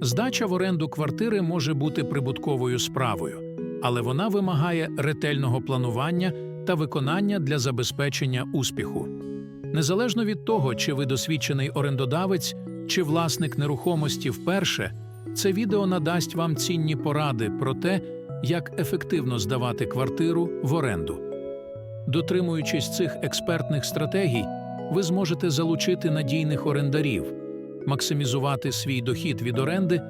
Здача в оренду квартири може бути прибутковою справою, але вона вимагає ретельного планування та виконання для забезпечення успіху. Незалежно від того, чи ви досвідчений орендодавець, чи власник нерухомості вперше, це відео надасть вам цінні поради про те, як ефективно здавати квартиру в оренду. Дотримуючись цих експертних стратегій, ви зможете залучити надійних орендарів, максимізувати свій дохід від оренди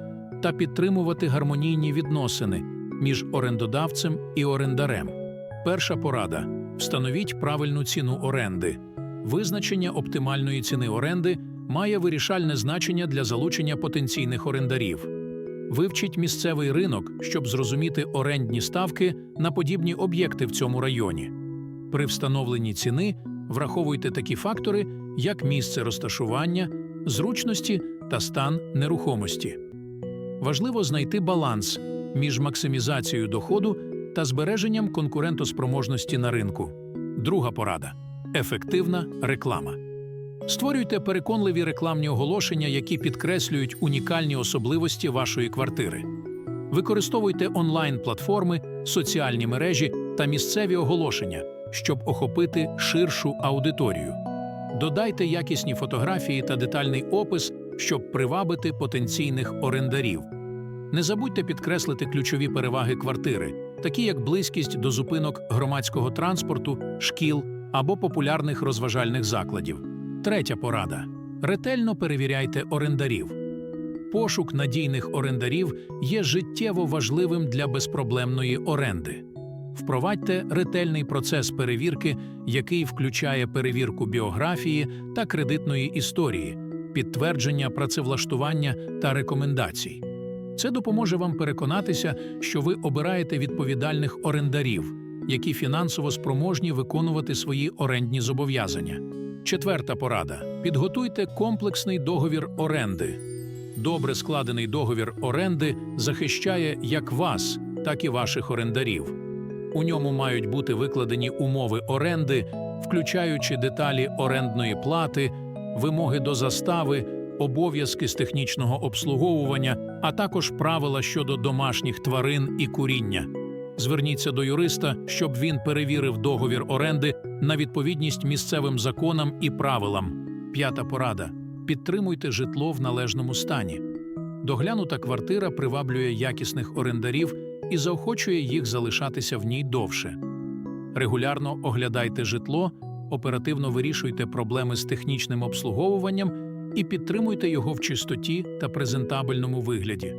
та підтримувати гармонійні відносини між орендодавцем і орендарем. Перша порада: встановіть правильну ціну оренди. Визначення оптимальної ціни оренди має вирішальне значення для залучення потенційних орендарів. Вивчіть місцевий ринок, щоб зрозуміти орендні ставки на подібні об'єкти в цьому районі. При встановленні ціни враховуйте такі фактори, як місце розташування, зручності та стан нерухомості. Важливо знайти баланс між максимізацією доходу та збереженням конкурентоспроможності на ринку. Друга порада ефективна реклама. Створюйте переконливі рекламні оголошення, які підкреслюють унікальні особливості вашої квартири. Використовуйте онлайн-платформи, соціальні мережі та місцеві оголошення, щоб охопити ширшу аудиторію. Додайте якісні фотографії та детальний опис, щоб привабити потенційних орендарів. Не забудьте підкреслити ключові переваги квартири, такі як близькість до зупинок громадського транспорту, шкіл або популярних розважальних закладів. Третя порада: ретельно перевіряйте орендарів. Пошук надійних орендарів є життєво важливим для безпроблемної оренди. Впровадьте ретельний процес перевірки, який включає перевірку біографії та кредитної історії, підтвердження працевлаштування та рекомендацій. Це допоможе вам переконатися, що ви обираєте відповідальних орендарів, які фінансово спроможні виконувати свої орендні зобов'язання. Четверта порада: підготуйте комплексний договір оренди. Добре складений договір оренди захищає як вас, так і ваших орендарів. У ньому мають бути викладені умови оренди, включаючи деталі орендної плати, вимоги до застави, обов'язки з технічного обслуговування, а також правила щодо домашніх тварин і куріння. Зверніться до юриста, щоб він перевірив договір оренди на відповідність місцевим законам і правилам. П'ята порада: підтримуйте житло в належному стані. Доглянута квартира приваблює якісних орендарів і заохочує їх залишатися в ній довше. Регулярно оглядайте житло, оперативно вирішуйте проблеми з технічним обслуговуванням і підтримуйте його в чистоті та презентабельному вигляді.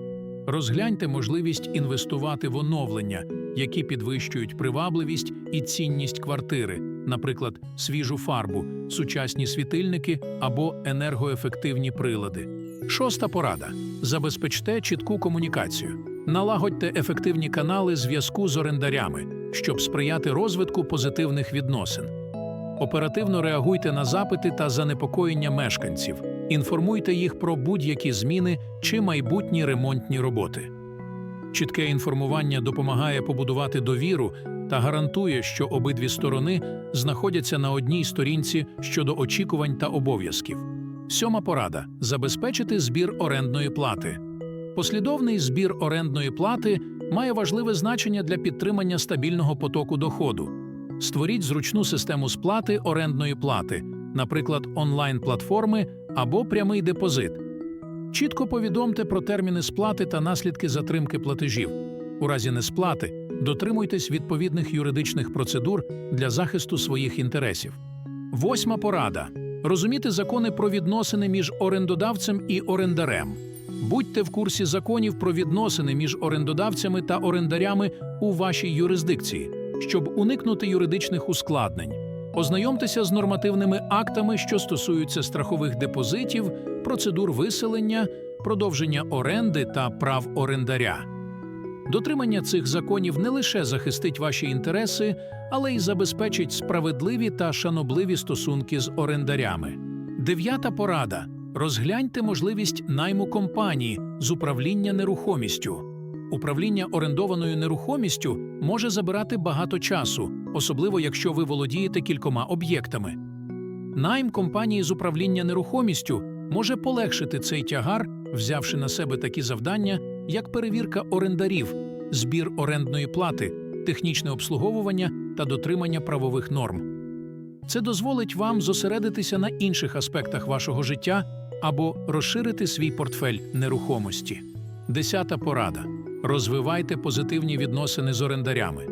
Розгляньте можливість інвестувати в оновлення, які підвищують привабливість і цінність квартири, наприклад, свіжу фарбу, сучасні світильники або енергоефективні прилади. Шоста порада: забезпечте чітку комунікацію. Налагодьте ефективні канали зв'язку з орендарями, щоб сприяти розвитку позитивних відносин. Оперативно реагуйте на запити та занепокоєння мешканців, інформуйте їх про будь-які зміни чи майбутні ремонтні роботи. Чітке інформування допомагає побудувати довіру та гарантує, що обидві сторони знаходяться на одній сторінці щодо очікувань та обов'язків. Сьома порада забезпечити збір орендної плати. Послідовний збір орендної плати має важливе значення для підтримання стабільного потоку доходу. Створіть зручну систему сплати орендної плати, наприклад, онлайн-платформи або прямий депозит. Чітко повідомте про терміни сплати та наслідки затримки платежів. У разі несплати дотримуйтесь відповідних юридичних процедур для захисту своїх інтересів. Восьма порада: розуміти закони про відносини між орендодавцем і орендарем. Будьте в курсі законів про відносини між орендодавцями та орендарями у вашій юрисдикції, щоб уникнути юридичних ускладнень. Ознайомтеся з нормативними актами, що стосуються страхових депозитів, процедур виселення, продовження оренди та прав орендаря. Дотримання цих законів не лише захистить ваші інтереси, але й забезпечить справедливі та шанобливі стосунки з орендарями. Дев'ята порада: розгляньте можливість найму компанії з управління нерухомістю. Управління орендованою нерухомістю може забирати багато часу, особливо якщо ви володієте кількома об'єктами. Найм компанії з управління нерухомістю може полегшити цей тягар, взявши на себе такі завдання, як перевірка орендарів, збір орендної плати, технічне обслуговування та дотримання правових норм. Це дозволить вам зосередитися на інших аспектах вашого життя або розширити свій портфель нерухомості. Десята порада: розвивайте позитивні відносини з орендарями.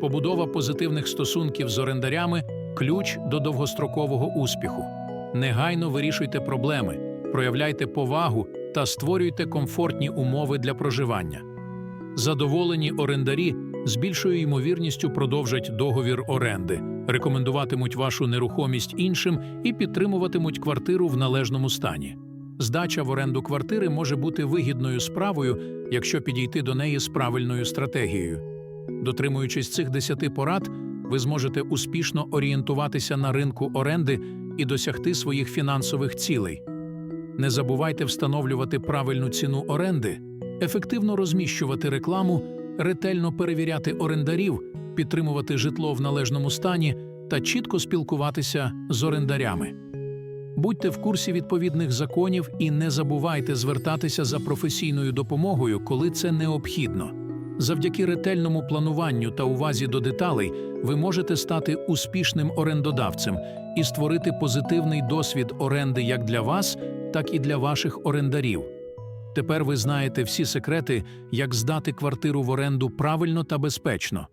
Побудова позитивних стосунків з орендарями ключ до довгострокового успіху. Негайно вирішуйте проблеми, проявляйте повагу та створюйте комфортні умови для проживання. Задоволені орендарі з більшою ймовірністю продовжать договір оренди, рекомендуватимуть вашу нерухомість іншим і підтримуватимуть квартиру в належному стані. Здача в оренду квартири може бути вигідною справою, якщо підійти до неї з правильною стратегією. Дотримуючись цих десяти порад, ви зможете успішно орієнтуватися на ринку оренди і досягти своїх фінансових цілей. Не забувайте встановлювати правильну ціну оренди, ефективно розміщувати рекламу, ретельно перевіряти орендарів, підтримувати житло в належному стані та чітко спілкуватися з орендарями. Будьте в курсі відповідних законів і не забувайте звертатися за професійною допомогою, коли це необхідно. Завдяки ретельному плануванню та увазі до деталей ви можете стати успішним орендодавцем і створити позитивний досвід оренди як для вас, так і для ваших орендарів. Тепер ви знаєте всі секрети, як здати квартиру в оренду правильно та безпечно.